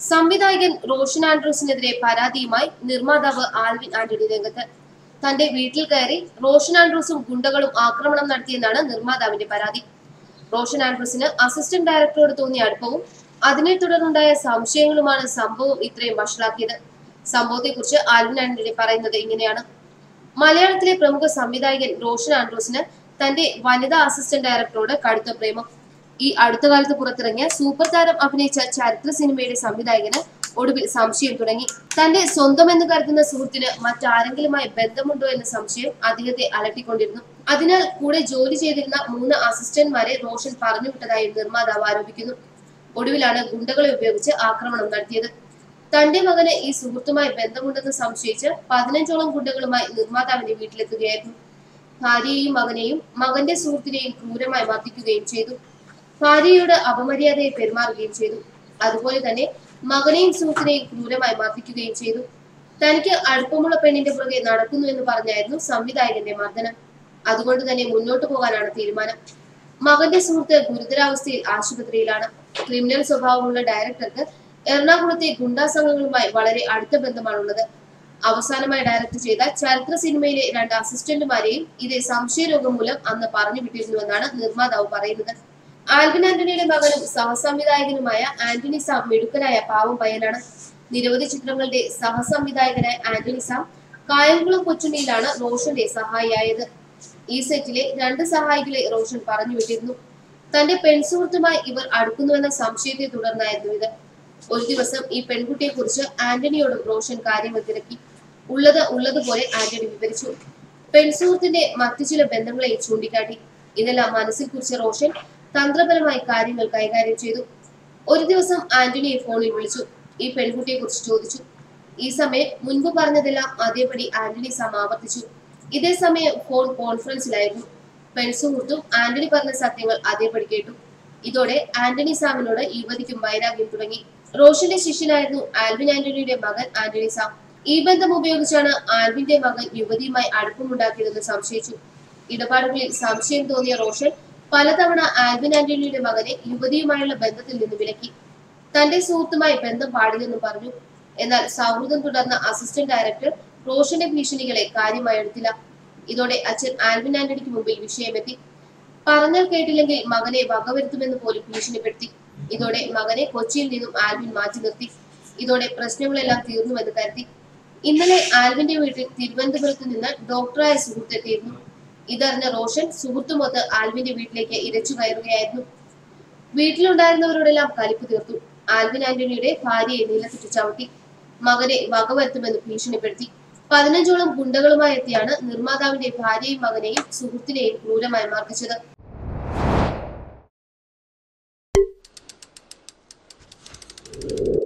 സംവിധായകൻ റോഷൻ ആൻഡ്രൂസിനെതിരെ പരാതിയുമായി നിർമ്മാതാവ് ആൽവിൻ ആന്റണി രംഗത്ത്. തന്റെ വീട്ടിൽ കയറി റോഷൻ ആൻഡ്രൂസും ഗുണ്ടകളും ആക്രമണം നടത്തിയെന്നാണ് നിർമ്മാതാവിന്റെ പരാതി. റോഷൻ ആൻഡ്രൂസിന് അസിസ്റ്റന്റ് ഡയറക്ടറോട് തോന്നിയ അടുപ്പവും അതിനെ തുടർന്നുണ്ടായ സംശയങ്ങളുമാണ് സംഭവം ഇത്രയും വഷളാക്കിയത്. സംഭവത്തെക്കുറിച്ച് ആൽവിൻ ആന്റണി പറയുന്നത് ഇങ്ങനെയാണ്. മലയാളത്തിലെ പ്രമുഖ സംവിധായകൻ റോഷൻ ആൻഡ്രൂസിന് തന്റെ വനിതാ അസിസ്റ്റന്റ് ഡയറക്ടറോട് കടുത്ത പ്രേമം. ഈ അടുത്ത കാലത്ത് പുറത്തിറങ്ങിയ സൂപ്പർ താരം അഭിനയിച്ച ചരിത്ര സിനിമയുടെ സംവിധായകന് ഒടുവിൽ സംശയം തുടങ്ങി. തന്റെ സ്വന്തം എന്ന് കരുതുന്ന സുഹൃത്തിന് മറ്റാരെങ്കിലുമായി ബന്ധമുണ്ടോ എന്ന സംശയം അദ്ദേഹത്തെ അലട്ടിക്കൊണ്ടിരുന്നു. അതിനാൽ കൂടെ ജോലി ചെയ്തിരുന്ന മൂന്ന് അസിസ്റ്റന്റ്മാരെ റോഷൻ പറഞ്ഞു വിട്ടതായി നിർമ്മാതാവ് ആരോപിക്കുന്നു. ഒടുവിലാണ് ഗുണ്ടകളെ ഉപയോഗിച്ച് ആക്രമണം നടത്തിയത്. തന്റെ മകന് ഈ സുഹൃത്തുമായി ബന്ധമുണ്ടെന്ന് സംശയിച്ച് പതിനഞ്ചോളം ഗുണ്ടകളുമായി നിർമ്മാതാവിന്റെ വീട്ടിലെത്തുകയായിരുന്നു. ഭാര്യയെയും മകനെയും മകന്റെ സുഹൃത്തിനെയും ക്രൂരമായി മർദ്ദിക്കുകയും ചെയ്തു. ഭാര്യയോട് അപമര്യാദയെ പെരുമാറുകയും ചെയ്തു. അതുപോലെ തന്നെ മകനെയും സുഹൃത്തിനെയും ക്രൂരമായി മർദ്ദിക്കുകയും ചെയ്തു. തനിക്ക് അടുപ്പമുള്ള പെണ്ണിന്റെ പുറകെ നടക്കുന്നു എന്ന് പറഞ്ഞായിരുന്നു സംവിധായകന്റെ മർദ്ദനം. അതുകൊണ്ട് തന്നെ മുന്നോട്ട് പോകാനാണ് തീരുമാനം. മകന്റെ സുഹൃത്ത് ഗുരുതരാവസ്ഥയിൽ ആശുപത്രിയിലാണ്. ക്രിമിനൽ സ്വഭാവമുള്ള ഡയറക്ടർക്ക് എറണാകുളത്തെ ഗുണ്ടാ സംഘങ്ങളുമായി വളരെ അടുത്ത ബന്ധമാണുള്ളത്. അവസാനമായി ഡയറക്ട് ചെയ്ത ചരിത്ര സിനിമയിലെ രണ്ട് അസിസ്റ്റന്റുമാരെയും ഇതേ സംശയരോഗം മൂലം അന്ന് പറഞ്ഞു വിട്ടിരുന്നുവെന്നാണ് നിർമ്മാതാവ് പറയുന്നത്. ആൽവിൻ ആന്റണിയുടെ മകനും സഹസംവിധായകനുമായ ആന്റണി സാം മിടുക്കനായ പാവം പയ്യനാണ്. നിരവധി ചിത്രങ്ങളുടെ സഹസംവിധായകനായ ആന്റണി സാം കായംകുളം കൊച്ചുണ്ണിയിലാണ് റോഷന്റെ സഹായിയായത്. ഈ സെറ്റിലെ രണ്ട് സഹായികളെ റോഷൻ പറഞ്ഞു വിട്ടിരുന്നു. തന്റെ പെൺസുഹൃത്തുമായി ഇവർ അടുക്കുന്നുവെന്ന സംശയത്തെ തുടർന്നായിരുന്നു ഇത്. ഒരു ദിവസം ഈ പെൺകുട്ടിയെ കുറിച്ച് ആന്റണിയോടും റോഷൻ കാര്യങ്ങൾ തിരക്കി. ഉള്ളത് ഉള്ളതുപോലെ ആന്റണി വിവരിച്ചു. പെൺസുഹൃത്തിന്റെ മറ്റു ചില ബന്ധങ്ങളെ ചൂണ്ടിക്കാട്ടി. ഇതെല്ലാം മനസ്സിൽ കുറിച്ച റോഷൻ തന്ത്രപരമായി കാര്യങ്ങൾ കൈകാര്യം ചെയ്തു. ഒരു ദിവസം ആന്റണിയെ ഫോണിൽ വിളിച്ചു. ഈ പെൺകുട്ടിയെ കുറിച്ച് ചോദിച്ചു. ഈ സമയം മുൻപ് പറഞ്ഞതെല്ലാം അതേപടി ആന്റണി സമാവർത്തിച്ചു. ഇതേ സമയം ഫോൺ കോൺഫറൻസിലായിരുന്നു. പെൺസുഹൃത്തും ആന്റണി പറഞ്ഞ സത്യങ്ങൾ അതേപടി കേട്ടു. ഇതോടെ ആന്റണി സാമിനോട് യുവതിക്കും വൈരാഗ്യം തുടങ്ങി. റോഷന്റെ ശിഷ്യനായിരുന്നു ആൽവിൻ ആന്റണിയുടെ മകൻ ആന്റണി സാം. ഈ ബന്ധം ഉപയോഗിച്ചാണ് ആൽവിന്റെ മകൻ യുവതിയുമായി അടുപ്പമുണ്ടാക്കിയതെന്ന് സംശയിച്ചു. ഇടപാടുകളിൽ സംശയം തോന്നിയ റോഷൻ പലതവണ ആൽവിൻ ആന്റണിയുടെ മകനെ യുവതിയുമായുള്ള ബന്ധത്തിൽ നിന്ന് വിലക്കി. തന്റെ സുഹൃത്തുമായി ബന്ധം പാടില്ലെന്നും പറഞ്ഞു. എന്നാൽ സൗഹൃദം തുടർന്ന അസിസ്റ്റന്റ് ഡയറക്ടർ റോഷന്റെ ഭീഷണികളെ കാര്യമായി എടുത്തില്ല. ഇതോടെ അച്ഛൻ ആൽവിൻ ആന്റണിക്ക് മുമ്പിൽ വിഷയമെത്തി. പറഞ്ഞാൽ കേട്ടില്ലെങ്കിൽ മകനെ വകവരുത്തുമെന്ന് പോലും ഭീഷണിപ്പെടുത്തി. ഇതോടെ മകനെ കൊച്ചിയിൽ നിന്നും ആൽവിൻ മാറ്റി നിർത്തി. ഇതോടെ പ്രശ്നങ്ങളെല്ലാം തീർന്നുവെന്ന് കരുതി. ഇന്നലെ ആൽവിന്റെ വീട്ടിൽ തിരുവനന്തപുരത്ത് നിന്ന് ഡോക്ടറായ സുഹൃത്ത് എത്തിയിരുന്നു. ഇതറിഞ്ഞ റോഷൻ സുഹൃത്തുമൊത്ത് ആൽവിന്റെ വീട്ടിലേക്ക് ഇരച്ചു കയറുകയായിരുന്നു. വീട്ടിലുണ്ടായിരുന്നവരോടെല്ലാം കലിപ്പ് തീർത്തു. ആൽവിൻ ആന്റണിയുടെ ഭാര്യയെ നിലത്തിട്ട് ചവിട്ടി മകനെ വകവരുത്തുമെന്ന് ഭീഷണിപ്പെടുത്തി. പതിനഞ്ചോളം ഗുണ്ടകളുമായി എത്തിയാണ് നിർമ്മാതാവിന്റെ ഭാര്യയും മകനെയും സുഹൃത്തിനെയും ക്രൂരമായി മർദ്ദിച്ചത്. you